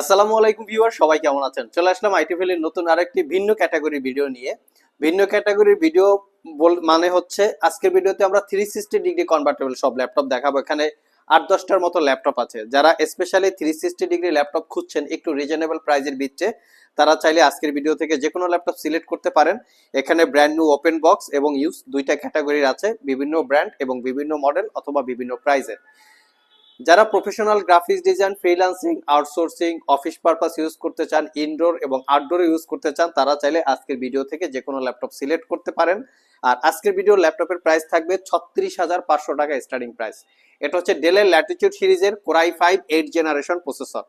আসসালামু আলাইকুম ভিউয়ার, সবাই কেমন আছেন? চলে আসলাম আইটি ভ্যালির নতুন আরেকটি ভিন্ন ক্যাটাগরি ভিডিও নিয়ে। ভিন্ন ক্যাটাগরির ভিডিও মানে হচ্ছে আজকের ভিডিওতে আমরা থ্রি সিক্সটি ডিগ্রি কনভার্টেবল সব ল্যাপটপ দেখাবো। এখানে আট দশটার মতো ল্যাপটপ আছে। যারা specially three sixty degree laptop খুঁজছেন, একটু রিজনেবল প্রাইজের বিচ্ছে তারা চাইলে আজকের ভিডিও থেকে যে কোনো ল্যাপটপ সিলেক্ট করতে পারেন। এখানে ব্র্যান্ড নিউ ওপেন বক্স এবং ইউজ দুইটা ক্যাটাগরির আছে। বিভিন্ন ব্র্যান্ড এবং বিভিন্ন মডেল অথবা বিভিন্ন প্রাইজের যারা professional graphics design freelancing outsourcing office purpose use করতে চান ইনডোর এবং আউটডোরে ইউজ করতে চান, তারা চাইলে আজকের ভিডিও থেকে যে কোনো ল্যাপটপ সিলেক্ট করতে পারেন। আর আজকের ভিডিও ল্যাপটপের প্রাইস থাকবে ছত্রিশ হাজার পাঁচশো টাকা স্টার্টিং প্রাইস এটা হচ্ছে ডেলের ল্যাটিটিউড সিরিজের core i five eight generation processor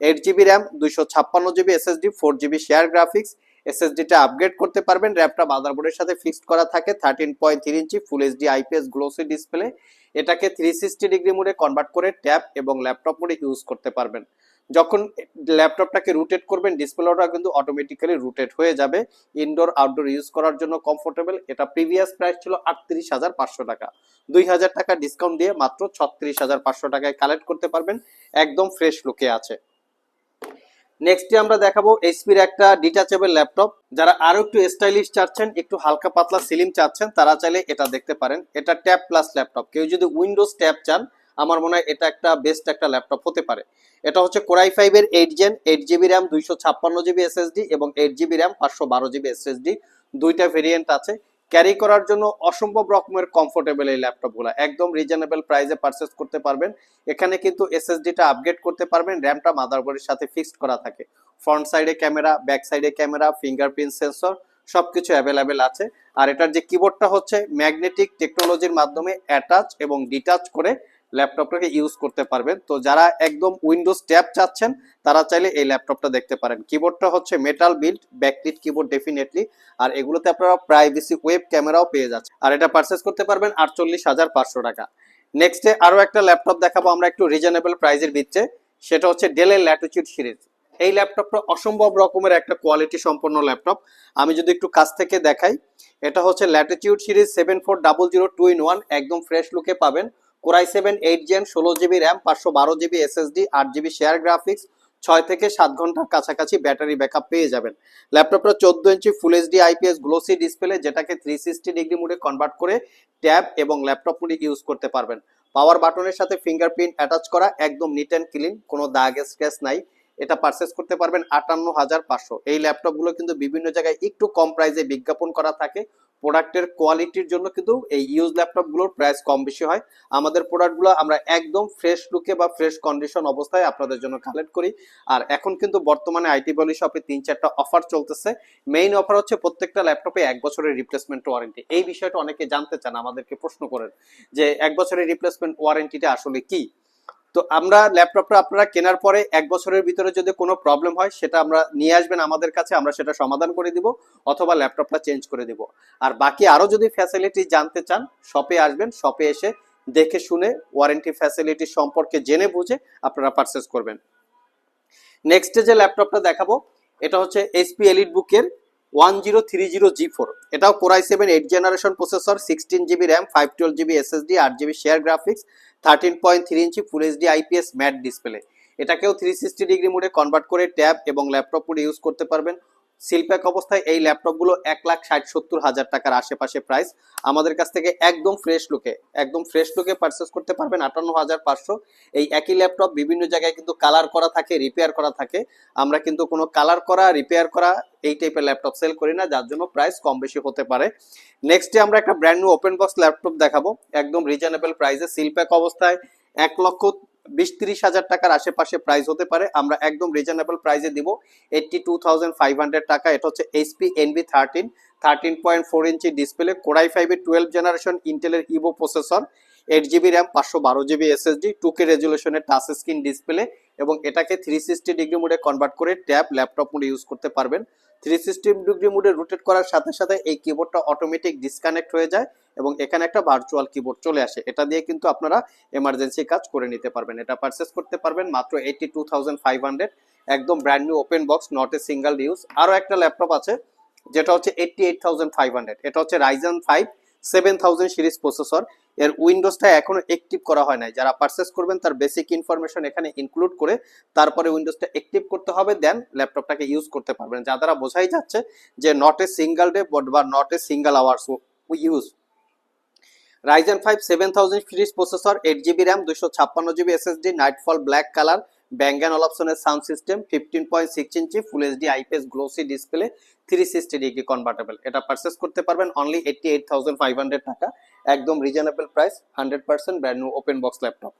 eight GB RAM দুইশো ছাপ্পান্ন GB SSD four GB shared graphics এসএসডিটা upgrade করতে পারবেন। র্যামটা মাদারবোর্ডের সাথে ফিক্সড করা থাকে thirteen point three inch full HD IPS glossy display এটাকে থ্রি সিক্সটি ডিগ্রি মোডে কনভার্ট করে ট্যাব এবং ল্যাপটপ মোডে ইউজ করতে পারবেন। যখন ল্যাপটপটাকে রুটেট করবেন ডিসপ্লেটা কিন্তু অটোমেটিক্যালি রুটেট হয়ে যাবে। ইনডোর আউটডোর ইউজ করার জন্য কমফোর্টেবল এটা প্রিভিয়াস প্রাইস ছিল আটত্রিশ হাজার পাঁচশো টাকা। দুই হাজার টাকা ডিসকাউন্ট দিয়ে মাত্র ছত্রিশ হাজার পাঁচশো টাকায় কালেক্ট করতে পারবেন। একদম ফ্রেশ লুকে আছে। নেক্সটে আমরা দেখাবো এইচপির একটা ডিটাচেবল ল্যাপটপ যারা আরও একটু স্টাইলিশ চাচ্ছেন, একটু হালকা পাতলা সিলিম চাচ্ছেন, তারা চাইলে এটা দেখতে পারেন। এটা ট্যাব প্লাস ল্যাপটপ কেউ যদি উইন্ডোজ ট্যাব চান, আমার মনে হয় এটা একটা বেস্ট একটা ল্যাপটপ হতে পারে। এটা হচ্ছে কোরাই ফাইভ এর eight gen eight GB RAM দুইশো ছাপ্পান্ন জিবি এসএসডি এবং এইট জিবি র্যাম পাঁচশো বারো জিবি এসএসডি দুইটা ভেরিয়েন্ট আছে। ক্যারি করার জন্য অসম্ভব রকমের কমফোর্টেবল এই ল্যাপটপগুলো একদম রিজনেবল প্রাইসে পারচেস করতে পারবেন। এখানে কিন্তু এসএসডিটা আপগ্রেড করতে পারবেন র্যামটা মাদারবোর্ডের সাথে ফিক্সড করা থাকে। ফ্রন্ট সাইডে ক্যামেরা ব্যাক সাইডে ক্যামেরা ফিঙ্গারপ্রিন্ট সেন্সর সবকিছু অ্যাভেলেবেল আছে। আর এটার যে কিবোর্ডটা হচ্ছে ম্যাগনেটিক টেকনোলজির মাধ্যমে অ্যাটাচ এবং ডিটাচ করে ল্যাপটপটাকে ইউজ করতে পারবেন। তো যারা একদম উইন্ডোজ ট্যাব চাচ্ছেন, তারা চাইলে এই ল্যাপটপটা দেখতে পারেন। কিবোর্ডটা হচ্ছে metal build backlit keyboard definitely আর এগুলোতে আপনারা প্রাইভেসি ওয়েব ক্যামেরাও পেয়ে যাচ্ছে আর এটা পারচেস করতে পারবেন আটচল্লিশ হাজার পাঁচশো টাকা। নেক্সটে আরও একটা ল্যাপটপ দেখাবো, আমরা একটু রিজনেবল প্রাইজের ভিত্তিতে। সেটা হচ্ছে ডেলের ল্যাটিটিউড সিরিজ এই ল্যাপটপটা অসম্ভব রকমের একটা কোয়ালিটি সম্পন্ন ল্যাপটপ। আমি যদি একটু কাছ থেকে দেখাই, এটা হচ্ছে latitude series seven four double zero two in one একদম ফ্রেশ লুকে পাবেন। Core i seven eight gen ষোলো জিবি র্যাম পাঁচশো বারো জিবি এসএসডি আট জিবি শেয়ার গ্রাফিক্স ছয় থেকে সাত ঘণ্টার কাছাকাছি ব্যাটারি ব্যাকআপ পেয়ে যাবেন। ল্যাপটপটা চোদ্দ inch full HD IPS glossy display যেটাকে থ্রি সিক্সটি ডিগ্রি মোডে কনভার্ট করে ট্যাব এবং ল্যাপটপ মোডে ইউজ করতে পারবেন। পাওয়ার বাটনের সাথে ফিঙ্গারপ্রিন্ট অ্যাটাচ করা, একদম নিট অ্যান্ড ক্লিন কোনো দাগ স্ক্র্যাচ নাই। এটা পারচেস করতে পারবেন আটান্ন হাজার পাঁচশো। এই ল্যাপটপগুলো কিন্তু বিভিন্ন জায়গায় একটু কম প্রাইসে বিজ্ঞাপন করা থাকে। প্রোডাক্টের কোয়ালিটির জন্য কিন্তু এই ইউজ ল্যাপটপগুলোর প্রাইস কম বেশি হয়। আমাদের প্রোডাক্টগুলো আমরা একদম ফ্রেশ লুকে বা ফ্রেশ কন্ডিশন অবস্থায় আপনাদের জন্য কালেক্ট করি। আর এখন কিন্তু বর্তমানে আইটি বলি শপে তিন চারটা অফার চলতেছে। মেইন অফার হচ্ছে প্রত্যেকটা ল্যাপটপে এক বছরের রিপ্লেসমেন্ট ওয়ারেন্টি এই বিষয়টা অনেকে জানতে চান, আমাদেরকে প্রশ্ন করেন যে এক বছরের রিপ্লেসমেন্ট ওয়ারেন্টিটা আসলে কি? তো আমরা ল্যাপটপটা আপনারা কেনার পরে এক বছরের ভিতরে যদি কোনো প্রবলেম হয়, সেটা আমরা নিয়ে আসবেন আমাদের কাছে, আমরা সেটা সমাধান করে দিব অথবা ল্যাপটপটা চেঞ্জ করে দিব। আর বাকি আরও যদি ফ্যাসিলিটি জানতে চান শপে আসবেন শপে এসে দেখে শুনে ওয়ারেন্টি ফ্যাসিলিটি সম্পর্কে জেনে বুঝে আপনারা পারচেস করবেন। নেক্সট যে ল্যাপটপটা দেখাবো, এটা হচ্ছে এসপি এলিট বুকের one zero three zero G four এটাও core i seven eight generation processor sixteen GB RAM five twelve GB SSD আট GB shared graphics thirteen point three inch full HD IPS matte display এটাকেও three sixty degree মোডে convert করে tab এবং laptop মোডে use করতে পারবেন। Seal pack অবস্থায় এই ল্যাপটপগুলো এক লাখ ষাট, সত্তর হাজার টাকার আশেপাশে প্রাইস আমাদের কাছ থেকে একদম ফ্রেশ লুকে একদম ফ্রেশ লুকে পারচেস করতে পারবেন আটান্ন হাজার পাঁচশো। এই একই ল্যাপটপ বিভিন্ন জায়গায় কিন্তু কালার করা থাকে রিপেয়ার করা থাকে। আমরা কিন্তু কোনো কালার করা রিপেয়ার করা এই টাইপের ল্যাপটপ সেল করি না, যার জন্য প্রাইস কম বেশি হতে পারে। নেক্সটে আমরা একটা brand new open box laptop দেখাবো। একদম রিজনেবল প্রাইসে সিলপ্যাক অবস্থায় এক লক্ষ বিশ তিরিশ হাজার টাকার আশেপাশে প্রাইস হতে পারে। আমরা একদম রিজনেবল প্রাইসে দিব। Eighty two thousand five hundred টাকা। এটা হচ্ছে HP NB thirteen thirteen point four inch display core i ফাইভের টুয়েলভ জেনারেশন ইন্টেলের Evo processor eight GB RAM পাঁচশো বারো জিবি এসএসডি টু কে রেজুলেশনের টাচ স্ক্রিন ডিসপ্লে এবং এটাকে থ্রি সিক্সটি ডিগ্রি মোডে কনভার্ট করে ট্যাব ল্যাপটপ মোডে ইউজ করতে পারবেন। থ্রি সিক্সটি ডিগ্রি মোডে রোটেট করার সাথে সাথে এই কিবোর্ডটা অটোমেটিক ডিসকানেক্ট হয়ে যায় এবং এখানে একটা ভার্চুয়াল কিবোর্ড চলে আসে। এটা দিয়ে কিন্তু আপনারা এমার্জেন্সি কাজ করে নিতে পারবেন। এটা পারচেস করতে পারবেন মাত্র eighty two thousand five hundred একদম brand new open box not a single use আরও একটা ল্যাপটপ আছে, যেটা হচ্ছে eighty eight thousand five hundred এটা হচ্ছে Ryzen five seven thousand series processor এর উইন্ডোজটা এখনও অ্যাক্টিভ করা হয় নাই। যারা পারচেস করবেন, তার বেসিক ইনফরমেশন এখানে ইনক্লুড করে তারপরে উইন্ডোজটা অ্যাক্টিভ করতে হবে দেন ল্যাপটপটাকে ইউজ করতে পারবেন। যা দ্বারা বোঝাই যাচ্ছে যে নট এ সিঙ্গেল ডে বা not a single hours use Ryzen five seven thousand series processor eight GB RAM দুশো ছাপ্পান্ন GB SSD nightfall black colour ব্যাঙ্গান অপশনের sound system fifteen point six inch full HD IPS glossy display three sixty degree convertible এটা purchase করতে পারবেন only eighty eight thousand five hundred টাকা, একদম reasonable price hundred percent brand new open box laptop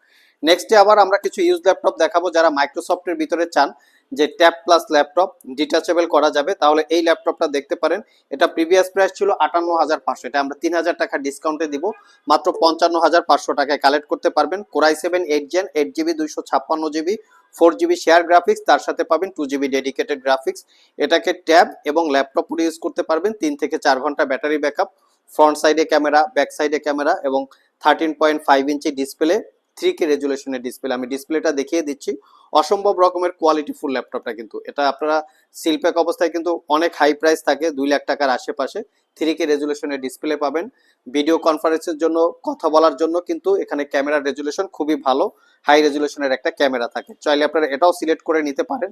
নেক্সটে আবার আমরা কিছু use laptop দেখাবো যারা মাইক্রোসফটের ভিতরে চান, যে ট্যাব প্লাস ল্যাপটপ ডিটাচেবল করা যাবে, তাহলে এই ল্যাপটপটা দেখতে পারেন। এটা প্রিভিয়াস প্রাইস ছিল আটান্ন হাজার পাঁচশো, এটা আমরা তিন হাজার টাকা ডিসকাউন্টে দিব, মাত্র পঞ্চান্ন হাজার পাঁচশো টাকায় কালেক্ট করতে পারবেন। Core i seven eight gen eight GB দুইশো ছাপ্পান্ন GB four GB shared graphics, তার সাথে পাবেন টু জিবি ডেডিকেটেড গ্রাফিক্স। এটাকে ট্যাব এবং ল্যাপটপ ইউজ করতে পারবেন। তিন থেকে চার ঘণ্টা ব্যাটারি ব্যাকআপ, ফ্রন্ট সাইডে ক্যামেরা, ব্যাক সাইডে ক্যামেরা এবং thirteen point five inch display, three K রেজুলেশনের display. আমি ডিসপ্লেটা দেখিয়ে দিচ্ছি। অসম্ভব রকমের কোয়ালিটি ফুল ল্যাপটপটা কিন্তু। এটা আপনারা সিলপ্যাক অবস্থায় কিন্তু অনেক হাই প্রাইস থাকে, দুই লাখ টাকার আশেপাশে। থ্রি কে রেজুলেশনের ডিসপ্লে পাবেন। ভিডিও কনফারেন্সের জন্য, কথা বলার জন্য কিন্তু এখানে ক্যামেরা রেজুলেশন খুবই ভালো, হাই রেজুলেশনের একটা ক্যামেরা থাকে। চাইলে আপনারা এটাও সিলেক্ট করে নিতে পারেন।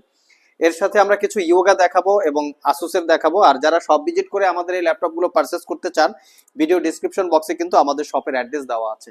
এর সাথে আমরা কিছু ইয়োগা দেখাবো এবং আসুসের দেখাবো। আর যারা সব ভিজিট করে আমাদের এই ল্যাপটপগুলো পারচেস করতে চান ভিডিও ডিসক্রিপশন বক্সে কিন্তু আমাদের শপের অ্যাড্রেস দেওয়া আছে।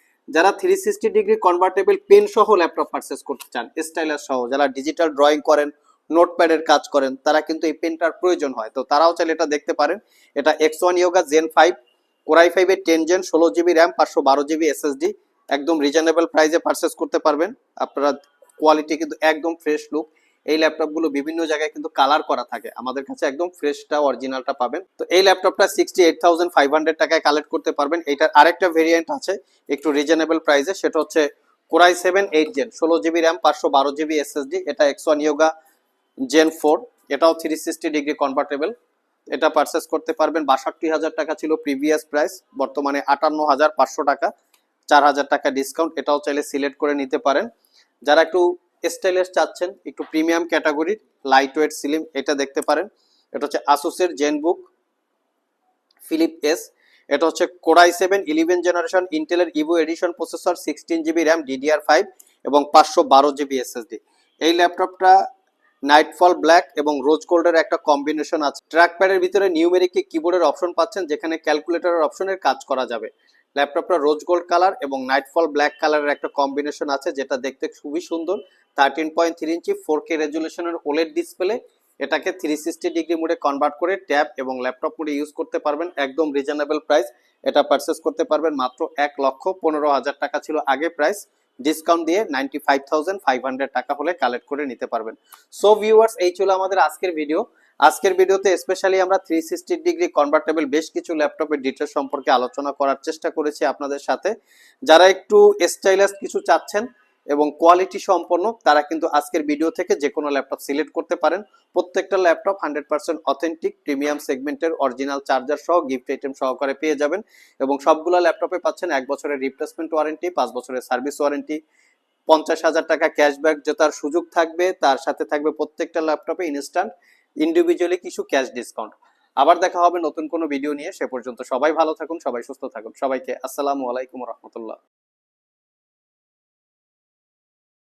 যারা three sixty degree convertible pen সহ ল্যাপটপ পারচেস করতে চান স্টাইলার সহ, যারা ডিজিটাল ড্রয়িং করেন নোটপ্যাডের কাজ করেন, তারা কিন্তু এই পেনটার প্রয়োজন হয়। তো তারাও চাইলে এটা দেখতে পারেন। এটা X one yoga gen five core i ফাইভের টেন জেন ষোলো জিবি র্যাম পাঁচশো বারো জিবি এসএসডি একদম রিজনেবল প্রাইসে পারচেস করতে পারবেন। আপনারা কোয়ালিটি কিন্তু একদম ফ্রেশ লুক এই ল্যাপটপগুলো বিভিন্ন জায়গায় কিন্তু কালার করা থাকে। আমাদের কাছে একদম ফ্রেশটা অরিজিনালটা পাবেন। তো এই ল্যাপটপটা sixty eight thousand five hundred টাকায় কালেক্ট করতে পারবেন। এটার আরেকটা ভেরিয়েন্ট আছে, একটু রিজনেবল প্রাইসে সেটা হচ্ছে core i seven eight gen ষোলো জিবি র্যাম পাঁচশো বারো জিবি এসএসডি এটা এক্স ইয়োগা জেন ফোর এটাও থ্রি সিক্সটি ডিগ্রি কনভার্টেবল এটা পারচেস করতে পারবেন, বাষট্টি হাজার টাকা ছিল প্রিভিয়াস প্রাইস বর্তমানে আটান্ন হাজার পাঁচশো টাকা, চার হাজার টাকা ডিসকাউন্ট এটাও চাইলে সিলেক্ট করে নিতে পারেন। যারা একটু স্টাইলিশ চাচ্ছেন, একটু প্রিমিয়াম ক্যাটাগরির লাইট ওয়েট সিলিম এটা দেখতে পারেন। এটা হচ্ছে আসুসের জেন বুক ফিলিপ এস এটা হচ্ছে core i seven eleven generation ইন্টেলের evo edition processor sixteen GB RAM DDR five এবং পাঁচশো বারো জিবি এসএসডি এই ল্যাপটপটা নাইটফল ব্ল্যাক এবং রোজ গোল্ডের একটা কম্বিনেশন আছে। ট্র্যাক প্যাডের ভিতরে নিউমেরিক কিবোর্ডের অপশন পাচ্ছেন, যেখানে ক্যালকুলেটরের অপশনের কাজ করা যাবে। ল্যাপটপটা রোজ গোল্ড কালার এবং নাইটফল ব্ল্যাক কালারের একটা কম্বিনেশন আছে, যেটা দেখতে খুবই সুন্দর। Thirteen point three inch four K রেজুলেশনের OLED display এটাকে থ্রি সিক্সটি ডিগ্রি মোডে কনভার্ট করে ট্যাব এবং ল্যাপটপ মোডে ইউজ করতে পারবেন, একদম রিজনেবল প্রাইস এটা পারচেস করতে পারবেন মাত্র এক লক্ষ পনেরো হাজার টাকা ছিল আগে প্রাইস ডিসকাউন্ট দিয়ে ninety five thousand five hundred টাকা হলে কালেক্ট করে নিতে পারবেন। সো ভিউয়ার্স এই ছিল আমাদের আজকের ভিডিও আজকের ভিডিওতে স্পেশালি আমরা থ্রি সিক্সটি ডিগ্রি কনভার্টেবল বেশ কিছু ল্যাপটপের ডিটেল সম্পর্কে আলোচনা করার চেষ্টা করেছি আপনাদের সাথে। যারা একটু স্টাইলাস কিছু চাচ্ছেন এবং কোয়ালিটি সম্পন্ন, তারা কিন্তু আজকের ভিডিও থেকে যে কোনো ল্যাপটপ সিলেক্ট করতে পারেন। প্রত্যেকটা laptop hundred percent authentic premium সেগমেন্টের অরিজিনাল চার্জার সহ গিফট আইটেম সহকারে পেয়ে যাবেন এবং সবগুলো ল্যাপটপে পাচ্ছেন এক বছরের রিপ্লেসমেন্ট ওয়ারেন্টি পাঁচ বছরের সার্ভিস ওয়ারেন্টি পঞ্চাশ হাজার টাকা ক্যাশব্যাক জেতার সুযোগ থাকবে, তার সাথে থাকবে প্রত্যেকটা ল্যাপটপে ইনস্ট্যান্ট ইন্ডিভিজুয়ালি কিছু ক্যাশ ডিসকাউন্ট আবার দেখা হবে নতুন কোনো ভিডিও নিয়ে। সে পর্যন্ত সবাই ভালো থাকুন, সবাই সুস্থ থাকুন। সবাইকে আসসালামু আলাইকুম রহমতুল্লাহ।